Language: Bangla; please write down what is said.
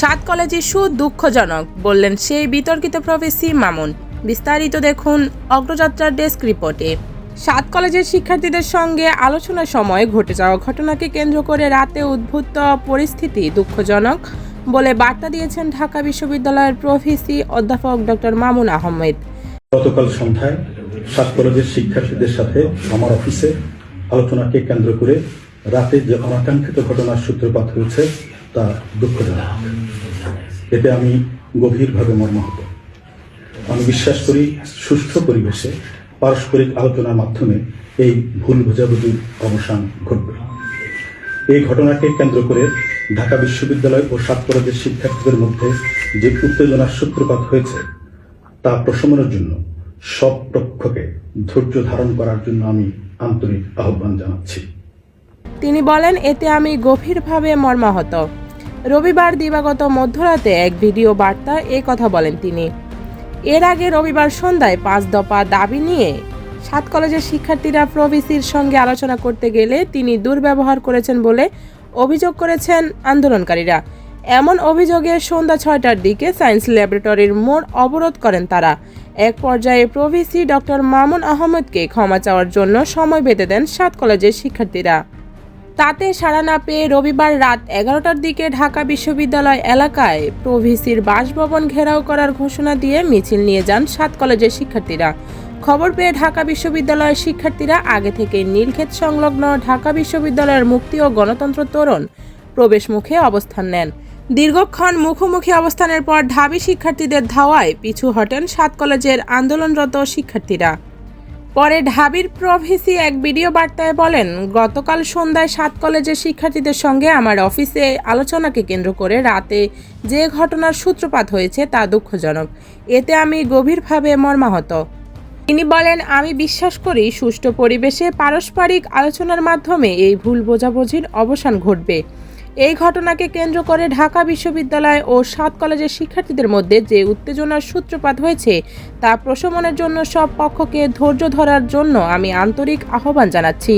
সাত কলেজ ইস্যু দুঃখজনক বললেন সেই বিতর্কিত প্রফেসি মামুন। বিস্তারিত দেখুন অগ্রযাত্রার ডেস্ক রিপোর্টে। সাত কলেজের শিক্ষার্থীদের সঙ্গে আলোচনার সময় ঘটে যাওয়া ঘটনাকে কেন্দ্র করে রাতে উদ্ভূত পরিস্থিতি দুঃখজনক বলে বার্তা দিয়েছেন ঢাকা বিশ্ববিদ্যালয়ের প্রফেসি অধ্যাপক ডক্টর মামুন আহমেদ। গতকাল সন্ধ্যায় সাত কলেজের শিক্ষার্থীদের সাথে আমার অফিসে আলোচনাকে কেন্দ্র করে রাতে যে অনাকাঙ্ক্ষিত ঘটনার সূত্রপাত হয়েছে তা দুঃখজনক এতে আমি গভীরভাবে মর্মাহত। আমি বিশ্বাস করি সুষ্ঠু পরিবেশে পারস্পরিক আলোচনার মাধ্যমে এই ভুল বোঝাবুঝির অবসান ঘটবে। এই ঘটনাকে কেন্দ্র করে ঢাকা বিশ্ববিদ্যালয় ও সাত কলেজের শিক্ষার্থীদের মধ্যে যে উত্তেজনার সূত্রপাত হয়েছে, তা প্রশমনের জন্য সব পক্ষকে ধৈর্য ধারণ করার জন্য আমি আন্তরিক আহ্বান জানাচ্ছি। তিনি বলেন, এতে আমি গভীরভাবে মর্মাহত। রবিবার দিবাগত মধ্যরাতে এক ভিডিও বার্তা এ কথা বলেন তিনি। এর আগে রবিবার সন্ধ্যায় পাঁচ দফা দাবি নিয়ে সাত কলেজের শিক্ষার্থীরা প্রভিসির সঙ্গে আলোচনা করতে গেলে তিনি দুর্ব্যবহার করেছেন বলে অভিযোগ করেছেন আন্দোলনকারীরা। এমন অভিযোগে সন্ধ্যা ছয়টার দিকে সায়েন্স ল্যাবরেটরির মোড় অবরোধ করেন তারা। এক পর্যায়ে প্রভিসি ডক্টর মামুন আহমদকে ক্ষমা চাওয়ার জন্য সময় বেঁধে দেন সাত কলেজের শিক্ষার্থীরা। তাতে সাড়া না পেয়ে রবিবার রাত এগারোটার দিকে ঢাকা বিশ্ববিদ্যালয় এলাকায় প্রভিসির বাসভবন ঘেরাও করার ঘোষণা দিয়ে মিছিল নিয়ে যান সাত কলেজের শিক্ষার্থীরা। খবর পেয়ে ঢাকা বিশ্ববিদ্যালয়ের শিক্ষার্থীরা আগে থেকে নীলক্ষেত সংলগ্ন ঢাকা বিশ্ববিদ্যালয়ের মুক্তি ও গণতন্ত্র তোরণ প্রবেশ মুখে অবস্থান নেন। দীর্ঘক্ষণ মুখোমুখি অবস্থানের পর ঢাবি শিক্ষার্থীদের ধাওয়ায় পিছু হটেন সাত কলেজের আন্দোলনরত শিক্ষার্থীরা। পরে ঢাবির প্রভিসি এক ভিডিও বার্তায় বলেন, গতকাল সন্ধ্যায় সাত কলেজের শিক্ষার্থীদের সঙ্গে আমার অফিসে আলোচনাকে কেন্দ্র করে রাতে যে ঘটনার সূত্রপাত হয়েছে তা দুঃখজনক। এতে আমি গভীরভাবে মর্মাহত। তিনি বলেন, আমি বিশ্বাস করি সুষ্ঠু পরিবেশে পারস্পরিক আলোচনার মাধ্যমে এই ভুল বোঝাবুঝির অবসান ঘটবে। এই ঘটনাকে কেন্দ্র করে ঢাকা বিশ্ববিদ্যালয় ও সাত কলেজের শিক্ষার্থীদের মধ্যে যে উত্তেজনার সূত্রপাত হয়েছে, তা প্রশমনের জন্য সব পক্ষকে ধৈর্য ধরার জন্য আমি আন্তরিক আহ্বান জানাচ্ছি।